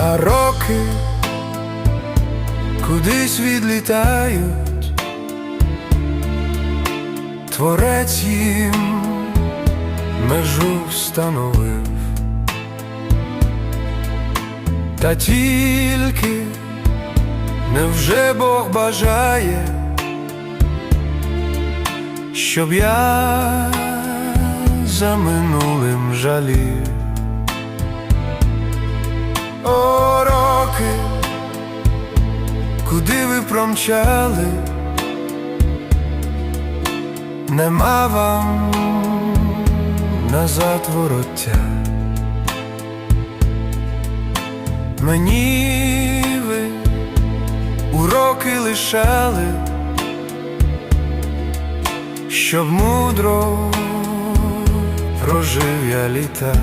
а роки кудись відлітають, творець їм межу встановив, та тільки невже Бог бажає, щоб я за минулим жалів. Куди ви промчали, нема вам назад вороття. Мені ви уроки лишали, щоб мудро прожив я літа.